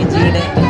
മൈജിയുടെ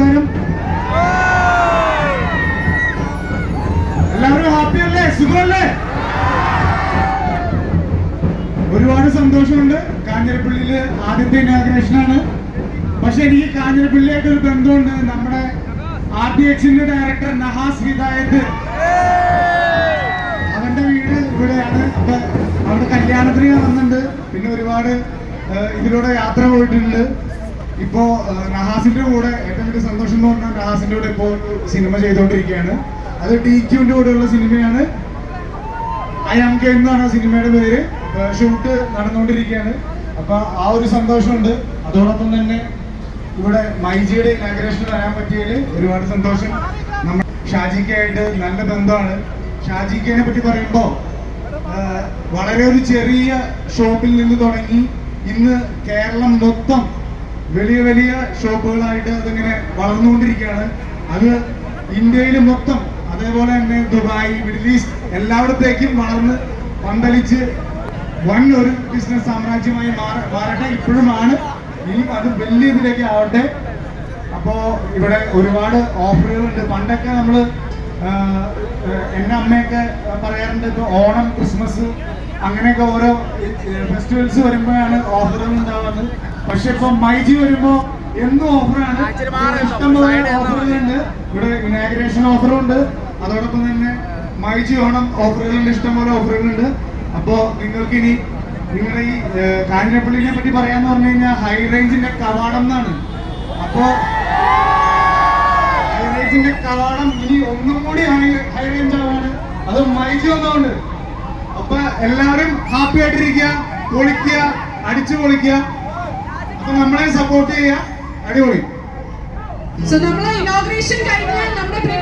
നമസ്കാരം എല്ലാവരും ഹാപ്പി അല്ലേ? സുഖമല്ലേ? ഒരുപാട് സന്തോഷമുണ്ട്. കാഞ്ഞിരപ്പള്ളിയിൽ ആദ്യത്തെ ഇനാഗ്രേഷനാണ് പക്ഷെ എനിക്ക് കാഞ്ഞിരപ്പള്ളിയായിട്ട് ഒരു ബന്ധമുണ്ട്. നമ്മുടെ ആർ ഡി എക്സിന്റെ ഡയറക്ടർ നഹാസ് ഹിദായത്ത്. അവന്റെ വീട് ഇവിടെയാണ്. അപ്പൊ അവിടെ കല്യാണത്തിന് ഞാൻ വന്നിട്ടുണ്ട്. പിന്നെ ഒരുപാട് ഇതിലൂടെ യാത്ര പോയിട്ടുണ്ട്. ഇപ്പോ നഹാസിന്റെ കൂടെ ഏറ്റവും വലിയ സന്തോഷം എന്ന് പറഞ്ഞാൽ നഹാസിന്റെ കൂടെ ഇപ്പോൾ സിനിമ ചെയ്തുകൊണ്ടിരിക്കുകയാണ്. അത് ഡി ക്യൂവിന്റെ കൂടെയുള്ള സിനിമയാണ്. ഐ ആം കെ എന്നാണ് സിനിമയുടെ പേര്. ഷൂട്ട് നടന്നുകൊണ്ടിരിക്കുകയാണ്. അപ്പൊ ആ ഒരു സന്തോഷമുണ്ട്. അതോടൊപ്പം തന്നെ ഇവിടെ മൈജിയുടെ ഇനാഗ്രേഷൻ വരാൻ പറ്റിയതിൽ ഒരുപാട് സന്തോഷം. നമ്മൾ ഷാജിക്കായിട്ട് നല്ല ബന്ധമാണ്. ഷാജിക്കനെ പറ്റി പറയുമ്പോ വളരെ ഒരു ചെറിയ ഷോപ്പിൽ നിന്ന് തുടങ്ങി ഇന്ന് കേരളം മൊത്തം വലിയ വലിയ ഷോപ്പുകളായിട്ട് അതിങ്ങനെ വളർന്നുകൊണ്ടിരിക്കുകയാണ്. അത് ഇന്ത്യയിൽ മൊത്തം അതേപോലെ തന്നെ ദുബായ് മിഡിൽ ഈസ്റ്റ് എല്ലായിടത്തേക്കും വളർന്ന് പന്തലിച്ച് വൺ ഒരു ബിസിനസ് സാമ്രാജ്യമായി മാറി മാറട്ടെ ഇപ്പോഴുമാണ്. ഇനി അത് വലിയ ഇതിലേക്ക് ആവട്ടെ. അപ്പോൾ ഇവിടെ ഒരുപാട് ഓഫറുകളുണ്ട്. പണ്ടൊക്കെ നമ്മൾ എന്റെ അമ്മയൊക്കെ പറയാറുണ്ട് ഇപ്പൊ ഓണം ക്രിസ്മസ് അങ്ങനെയൊക്കെ ഓരോ ഫെസ്റ്റിവൽസ് വരുമ്പോഴാണ് ഓഫറുകൾ ഉണ്ടാവുന്നത്. പക്ഷെ ഇപ്പൊ മൈജി വരുമ്പോ എന്നും ഓഫറാണ് ഇഷ്ടംപോലെ ഓഫറുകളുണ്ട് ഇവിടെ ഇനാഗ്രേഷൻ ഓഫറുണ്ട് അതോടൊപ്പം തന്നെ മൈജി ഓണം ഓഫറുകളുണ്ട് ഇഷ്ടംപോലെ ഓഫറുകളുണ്ട് അപ്പോ നിങ്ങൾക്ക് ഇനി നിങ്ങളുടെ ഈ കാഞ്ഞിരപ്പള്ളിനെ പറ്റി പറയാന്ന് പറഞ്ഞു കഴിഞ്ഞാൽ ഹൈ റേഞ്ചിന്റെ കവാടം എന്നാണ്. അപ്പോ ഹൈ റേഞ്ചിന്റെ കവാടം ഇനി ഒന്നും കൂടി ഹൈ റേഞ്ച് ആവാണ്. അത് മൈജി വന്നതുകൊണ്ട് അപ്പൊ എല്ലാവരും ഹാപ്പി ആയിട്ടിരിക്കുക പൊളിക്കുക അടിച്ചു പൊളിക്കുക. അപ്പൊ നമ്മളെ സപ്പോർട്ട് ചെയ്യുക അടിപൊളി. സോ നമ്മളെ ഇനോഗ്രേഷൻ കഴിഞ്ഞാൽ നമ്മുടെ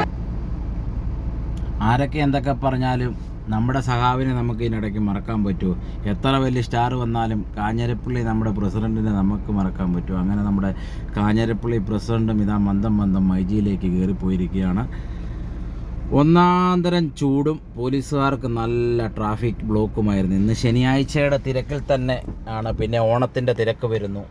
ആരൊക്കെ എന്തൊക്കെ പറഞ്ഞാലും നമ്മുടെ സഹാവിനെ നമുക്ക് ഇതിനിടയ്ക്ക് മറക്കാൻ പറ്റുമോ എത്ര വലിയ സ്റ്റാർ വന്നാലും കാഞ്ഞിരപ്പള്ളി നമ്മുടെ പ്രസിഡന്റിനെ നമുക്ക് മറക്കാൻ പറ്റുമോ അങ്ങനെ നമ്മുടെ കാഞ്ഞിരപ്പള്ളി പ്രസിഡന്റും ഇതാ മന്ദം മന്ദം മൈജിയിലേക്ക് കയറിപ്പോയിരിക്കുകയാണ് ഒന്നാന്തരം ചൂടും പോലീസുകാർക്ക് നല്ല ട്രാഫിക് ബ്ലോക്കുമായിരുന്നു. ഇന്ന് ശനിയാഴ്ചയുടെ തിരക്കിൽ തന്നെ ആണ്. പിന്നെ ഓണത്തിന്റെ തിരക്ക് വരുന്നു.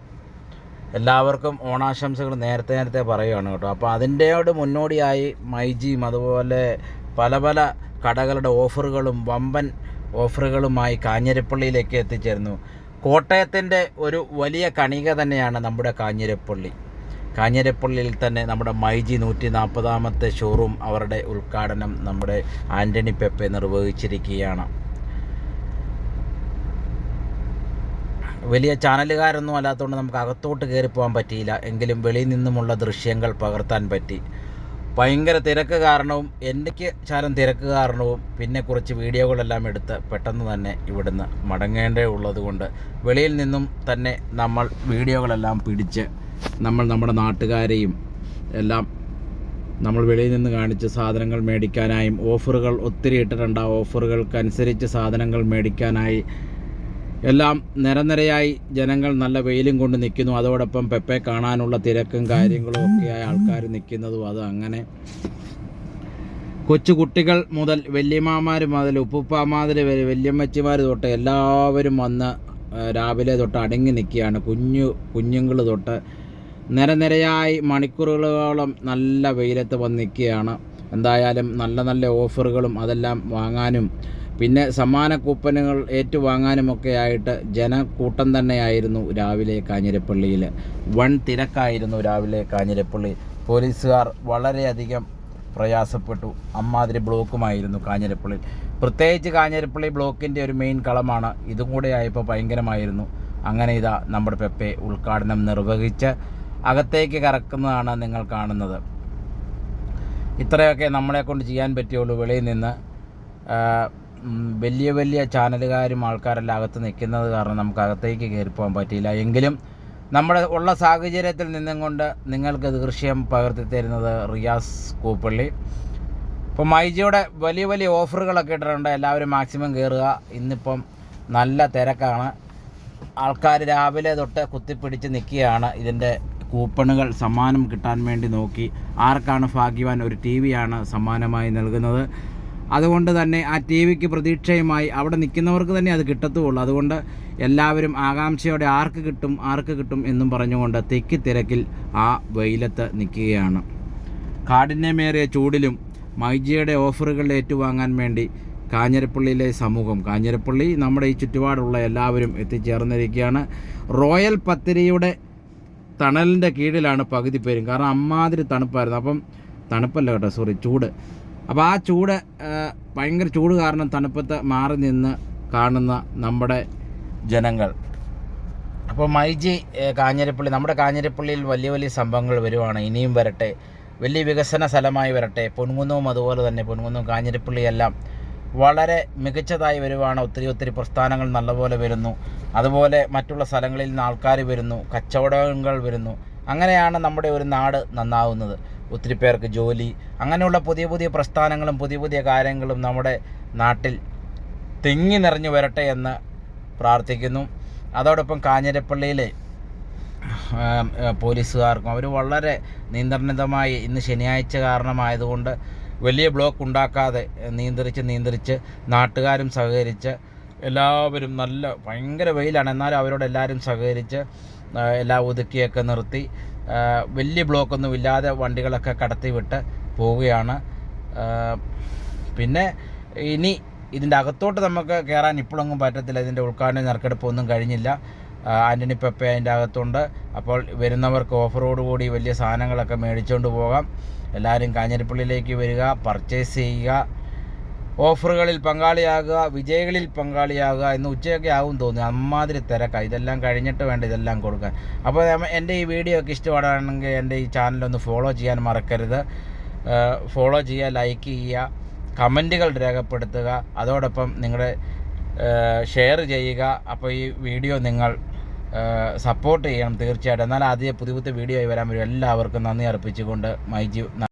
എല്ലാവർക്കും ഓണാശംസകൾ നേരത്തെ നേരത്തെ പറയുകയാണ് കേട്ടോ. അപ്പോൾ അതിന്റെയോട് മുന്നോടിയായി മൈജിയും അതുപോലെ പല പല കടകളുടെ ഓഫറുകളും വമ്പൻ ഓഫറുകളുമായി കാഞ്ഞിരപ്പള്ളിയിലേക്ക് എത്തിച്ചേർന്നു കോട്ടയത്തിന്റെ ഒരു വലിയ കണിക തന്നെയാണ് നമ്മുടെ കാഞ്ഞിരപ്പള്ളി. കാഞ്ഞിരപ്പള്ളിയിൽ തന്നെ നമ്മുടെ മൈജി നൂറ്റി നാൽപ്പതാമത്തെ ഷോറൂം അവരുടെ ഉദ്ഘാടനം നമ്മുടെ ആന്റണി പെപ്പെ നിർവഹിച്ചിരിക്കുകയാണ്. വലിയ ചാനലുകാരൊന്നും അല്ലാത്തതുകൊണ്ട് നമുക്ക് അകത്തോട്ട് കയറി പോകാൻ പറ്റിയില്ല. എങ്കിലും വെളിയിൽ നിന്നുമുള്ള ദൃശ്യങ്ങൾ പകർത്താൻ പറ്റി. ഭയങ്കര തിരക്ക് കാരണവും എനിക്ക് ശാലം തിരക്ക് കാരണവും പിന്നെ കുറച്ച് വീഡിയോകളെല്ലാം എടുത്ത് പെട്ടെന്ന് തന്നെ ഇവിടുന്ന് മടങ്ങേണ്ടേ ഉള്ളതുകൊണ്ട് വെളിയിൽ നിന്നും തന്നെ നമ്മൾ വീഡിയോകളെല്ലാം പിടിച്ച് നമ്മൾ നമ്മുടെ നാട്ടുകാരെയും എല്ലാം നമ്മൾ വെളിയിൽ നിന്ന് കാണിച്ച് സാധനങ്ങൾ മേടിക്കാനായും ഓഫറുകൾ ഒത്തിരി ഇട്ടിട്ടുണ്ട്. ആ ഓഫറുകൾക്കനുസരിച്ച് സാധനങ്ങൾ മേടിക്കാനായി എല്ലാം നിരനിരയായി ജനങ്ങൾ നല്ല വെയിലും കൊണ്ട് നിൽക്കുന്നു. അതോടൊപ്പം പെപ്പെ കാണാനുള്ള തിരക്കും കാര്യങ്ങളും ഒക്കെയായ ആൾക്കാർ നിൽക്കുന്നതും അത് അങ്ങനെ. കൊച്ചു കുട്ടികൾ മുതൽ വല്യമാമാർ മുതൽ ഉപ്പുപ്പാമാതിരി വരെ വല്യമ്മച്ചിമാർ തൊട്ട് എല്ലാവരും വന്ന് രാവിലെ തൊട്ട് അടങ്ങി നിൽക്കുകയാണ്. കുഞ്ഞു കുഞ്ഞുങ്ങൾ തൊട്ട് നിരനിരയായി മണിക്കൂറുകളോളം നല്ല വെയിലത്ത് വന്ന് നിൽക്കുകയാണ്. എന്തായാലും നല്ല നല്ല ഓഫറുകളും അതെല്ലാം വാങ്ങാനും പിന്നെ സമ്മാന കൂപ്പനുകൾ ഏറ്റുവാങ്ങാനുമൊക്കെ ആയിട്ട് ജനക്കൂട്ടം തന്നെയായിരുന്നു രാവിലെ കാഞ്ഞിരപ്പള്ളിയിൽ. വൺ തിരക്കായിരുന്നു രാവിലെ കാഞ്ഞിരപ്പള്ളി. പോലീസുകാർ വളരെയധികം പ്രയാസപ്പെട്ടു. അമ്മാതിരി ബ്ലോക്കുമായിരുന്നു കാഞ്ഞിരപ്പള്ളി. പ്രത്യേകിച്ച് കാഞ്ഞിരപ്പള്ളി ബ്ലോക്കിന്റെ ഒരു മെയിൻ കളമാണ്. ഇതും കൂടെ ആയപ്പോൾ ഭയങ്കരമായിരുന്നു. അങ്ങനെ ഇതാ നമ്മുടെ പെപ്പെ ഉദ്ഘാടനം നിർവഹിച്ച് അകത്തേക്ക് കറക്കുന്നതാണ് നിങ്ങൾ കാണുന്നത്. ഇത്രയൊക്കെ നമ്മളെ കൊണ്ട് ചെയ്യാൻ പറ്റുള്ളൂ വെളിയിൽ നിന്ന് വലിയ വലിയ ചാനലുകാരും ആൾക്കാരെല്ലാം അകത്ത് നിൽക്കുന്നത് കാരണം നമുക്ക് അകത്തേക്ക് കയറി പോകാൻ പറ്റിയില്ല. എങ്കിലും നമ്മുടെ ഉള്ള സാഹചര്യത്തിൽ നിന്നും കൊണ്ട് നിങ്ങൾക്ക് ദൃശ്യം പകർത്തി തരുന്നത് റിയാസ് കൂപ്പള്ളി. ഇപ്പം മൈജിയുടെ വലിയ വലിയ ഓഫറുകളൊക്കെ ഇട്ടിട്ടുണ്ട്. എല്ലാവരും മാക്സിമം കയറുക. ഇന്നിപ്പം നല്ല തിരക്കാണ്. ആൾക്കാർ രാവിലെ തൊട്ട് കുത്തിപ്പിടിച്ച് നിൽക്കുകയാണ്. ഇതിന്റെ കൂപ്പണുകൾ സമ്മാനം കിട്ടാൻ വേണ്ടി നോക്കി. ആർക്കാണ് ഭാഗ്യവാൻ? ഒരു ടി വിയാണ് സമ്മാനമായി നൽകുന്നത്. അതുകൊണ്ട് തന്നെ ആ ടി വിക്ക് പ്രതീക്ഷയുമായി അവിടെ നിൽക്കുന്നവർക്ക് തന്നെ അത് കിട്ടത്തുള്ളൂ. അതുകൊണ്ട് എല്ലാവരും ആകാംക്ഷയോടെ ആർക്ക് കിട്ടും ആർക്ക് കിട്ടും എന്നും പറഞ്ഞുകൊണ്ട് തെക്കി തിരക്കിൽ ആ വെയിലത്ത് നിൽക്കുകയാണ്. കാഠിന്യമേറിയ ചൂടിലും മൈജിയുടെ ഓഫറുകൾ ഏറ്റുവാങ്ങാൻ വേണ്ടി കാഞ്ഞിരപ്പള്ളിയിലെ സമൂഹം കാഞ്ഞിരപ്പള്ളി നമ്മുടെ ഈ ചുറ്റുപാടുള്ള എല്ലാവരും എത്തിച്ചേർന്നിരിക്കുകയാണ്. റോയൽ പത്തിരിയുടെ തണലിന്റെ കീഴിലാണ് പകുതി പേരും. കാരണം അമ്മാതിരി തണുപ്പായിരുന്നു. അപ്പം തണുപ്പല്ല കേട്ടോ സോറി ചൂട്. അപ്പോൾ ആ ചൂട് ഭയങ്കര ചൂട് കാരണം തണുപ്പത്ത് മാറി നിന്ന് കാണുന്ന നമ്മുടെ ജനങ്ങൾ. അപ്പോൾ മൈജി കാഞ്ഞിരപ്പള്ളി നമ്മുടെ കാഞ്ഞിരപ്പള്ളിയിൽ വലിയ വലിയ സംഭവങ്ങൾ വരുവാണ്. ഇനിയും വരട്ടെ. വലിയ വികസന സ്ഥലമായി വരട്ടെ. പൊൻകുന്നവും അതുപോലെ തന്നെ പൊൻകുന്നവും കാഞ്ഞിരപ്പള്ളിയെല്ലാം വളരെ മികച്ചതായി വരുവാണ്. ഒത്തിരി ഒത്തിരി പ്രസ്ഥാനങ്ങൾ നല്ലപോലെ വരുന്നു. അതുപോലെ മറ്റുള്ള സ്ഥലങ്ങളിൽ നിന്ന് ആൾക്കാർ വരുന്നു. കച്ചവടങ്ങൾ വരുന്നു. അങ്ങനെയാണ് നമ്മുടെ ഒരു നാട് നന്നാവുന്നത്. ഒത്തിരി പേർക്ക് ജോലി അങ്ങനെയുള്ള പുതിയ പുതിയ പ്രസ്ഥാനങ്ങളും പുതിയ പുതിയ കാര്യങ്ങളും നമ്മുടെ നാട്ടിൽ തെങ്ങി നിറഞ്ഞു വരട്ടെ എന്ന് പ്രാർത്ഥിക്കുന്നു. അതോടൊപ്പം കാഞ്ഞിരപ്പള്ളിയിലെ പോലീസുകാർക്കും അവർ വളരെ നിയന്ത്രണിതമായി ഇന്ന് ശനിയാഴ്ച കാരണമായതുകൊണ്ട് വലിയ ബ്ലോക്ക് ഉണ്ടാക്കാതെ നിയന്ത്രിച്ച് നിയന്ത്രിച്ച് നാട്ടുകാരും സഹകരിച്ച് എല്ലാവരും നല്ല ഭയങ്കര വെയിലാണ്. എന്നാലും അവരോട് എല്ലാവരും സഹകരിച്ച് എല്ലാ ഒതുക്കിയൊക്കെ നിർത്തി. വലിയ ബ്ലോക്കൊന്നും ഇല്ലാതെ വണ്ടികളൊക്കെ കടത്തി വിട്ട് പോവുകയാണ്. പിന്നെ ഇനി ഇതിന്റെ അകത്തോട്ട് നമുക്ക് കയറാൻ ഇപ്പോഴൊന്നും പറ്റത്തില്ല. ഇതിന്റെ ഉദ്ഘാടന നറുക്കെടുപ്പ് ഒന്നും കഴിഞ്ഞില്ല. ആന്റണി പെപ്പ അതിന്റെ അകത്തുണ്ട്. അപ്പോൾ വരുന്നവർക്ക് ഓഫറോടുകൂടി വലിയ സാധനങ്ങളൊക്കെ മേടിച്ചുകൊണ്ട് പോകാം. എല്ലാവരും കാഞ്ഞിരപ്പള്ളിയിലേക്ക് വരിക പർച്ചേസ് ചെയ്യുക. ഓഫറുകളിൽ പങ്കാളിയാകുക വിജയികളിൽ പങ്കാളിയാകുക എന്ന് ഉച്ചയൊക്കെ ആവും തോന്നുന്നു. അമ്മാതിരി തിരക്കാണ് ഇതെല്ലാം കഴിഞ്ഞിട്ട് വേണ്ട ഇതെല്ലാം കൊടുക്കാൻ. അപ്പോൾ എന്റെ ഈ വീഡിയോ ഒക്കെ ഇഷ്ടപ്പെടുകയാണെങ്കിൽ എന്റെ ഈ ചാനലൊന്ന് ഫോളോ ചെയ്യാൻ മറക്കരുത്. ഫോളോ ചെയ്യുക ലൈക്ക് ചെയ്യുക കമന്റുകൾ രേഖപ്പെടുത്തുക. അതോടൊപ്പം നിങ്ങളുടെ ഷെയർ ചെയ്യുക. അപ്പോൾ ഈ വീഡിയോ നിങ്ങൾ സപ്പോർട്ട് ചെയ്യണം തീർച്ചയായിട്ടും. എന്നാൽ ആദ്യം പുതിയ പുതിയ വീഡിയോ ആയി വരാൻ വരും. എല്ലാവർക്കും നന്ദി അർപ്പിച്ചുകൊണ്ട് മൈജി